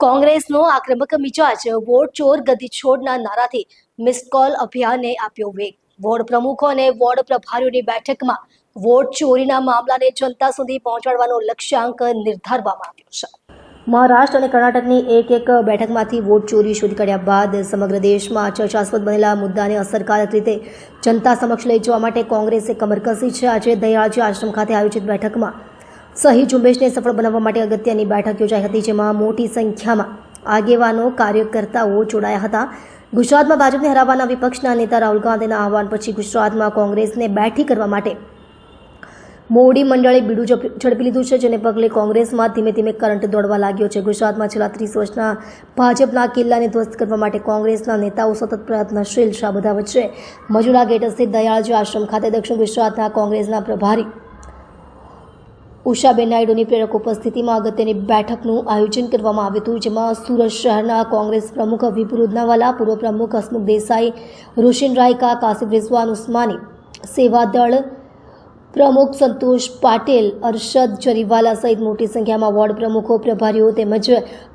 કોંગ્રેસનો આક્રમક મિજાજ વોટ ચોર છોડના નારાથી મિસ્ડ કોલ અભિયાનને આપ્યો વેગ. વોર્ડ પ્રમુખો અને વોર્ડ પ્રભારીઓની બેઠકમાં વોટ ચોરીના મામલાને જનતા સુધી પહોંચાડવાનો લક્ષ્યાંક નિર્ધારવામાં આવ્યો છે. મહારાષ્ટ્ર અને કર્ણાટકની એક એક બેઠકમાંથી વોટ ચોરી શોધી કાઢ્યા બાદ સમગ્ર દેશમાં ચર્ચાસ્પદ બનેલા મુદ્દાને અસરકારક રીતે જનતા સમક્ષ લઈ જવા માટે કોંગ્રેસે કમર કસી છે. આજે દયાળજી આશ્રમ ખાતે આયોજિત બેઠકમાં સહી ઝુંબેશને સફળ બનાવવા માટે અગત્યની બેઠક યોજાઈ હતી, જેમાં મોટી સંખ્યામાં આગેવાનો, કાર્યકર્તાઓ જોડાયા હતા. ગુજરાતમાં ભાજપને હરાવવાના વિપક્ષના નેતા રાહુલ ગાંધીના આહવાન પછી ગુજરાતમાં કોંગ્રેસને બેઠી કરવા માટે મોવડી મંડળે બીડું ઝડપી લીધું છે, જેને પગલે કોંગ્રેસમાં ધીમે ધીમે કરંટ દોડવા લાગ્યો છે. ગુજરાતમાં છેલ્લા ત્રીસ વર્ષના ભાજપના કિલ્લાને ધ્વસ્ત કરવા માટે કોંગ્રેસના નેતાઓ સતત પ્રયત્નશીલ છે. આ બધા વચ્ચે મજુરા ગેટ સ્થિત દયાળજી આશ્રમ ખાતે દક્ષિણ ગુજરાતના કોંગ્રેસના પ્રભારી ઉષાબેન નાયડુની પ્રેરક ઉપસ્થિતિમાં અગત્યની બેઠકનું આયોજન કરવામાં આવ્યું હતું, જેમાં સુરત શહેરના કોંગ્રેસ પ્રમુખ વિપુ રૂદનાવાલા પૂર્વ પ્રમુખ હસમુખ દેસાઈ, રોશિન રાયકા કાસિફ રિઝવાન ઉસ્માની, સેવાદળ પ્રમુખ સંતોષ પાટેલ, અરશદ જરીવાલા સહિત મોટી સંખ્યામાં વોર્ડ પ્રમુખો, પ્રભારીઓ તેમજ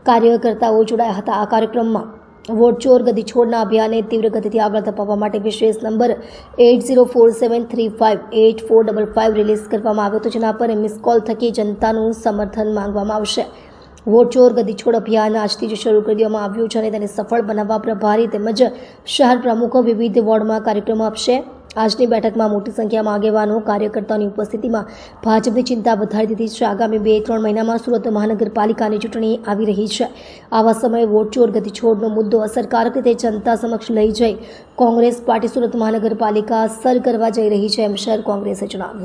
કાર્યકર્તાઓ જોડાયા હતા આ કાર્યક્રમમાં. વોટ ચોર ગદી છોડના અભિયાનને તીવ્ર ગતિથી આગળ ધપાવવા માટે વિશેષ number eight zero four seven three five eight four double five release કરવામાં આવ્યો હતો, જેના પર મિસ કોલ થકી જનતાનું સમર્થન માંગવામાં આવશે. વોટ ચોર ગદી છોડ અભિયાન આજથી જ શરૂ કરી દેવામાં આવ્યું છે અને તેને સફળ બનાવવા પ્રભારી તેમજ શહેર પ્રમુખો વિવિધ વોર્ડમાં કાર્યક્રમો આપશે. આજની બેઠકમાં મોટી સંખ્યામાં આગેવાનો, કાર્યકર્તાઓની ઉપસ્થિતિમાં ભાજપની ચિંતા વધારી દીધી છે. આગામી બે, ત્રણ મહિનામાં સુરત મહાનગરપાલિકાની ચૂંટણી આવી રહી છે. આવા સમયે વોટ ચોર ગતિ છોડનો મુદ્દો અસરકારક રીતે જનતા સમક્ષ લઈ જઈ કોંગ્રેસ પાર્ટી સુરત મહાનગરપાલિકા સર કરવા જઈ રહી છે, એમ શહેર કોંગ્રેસે જણાવ્યું.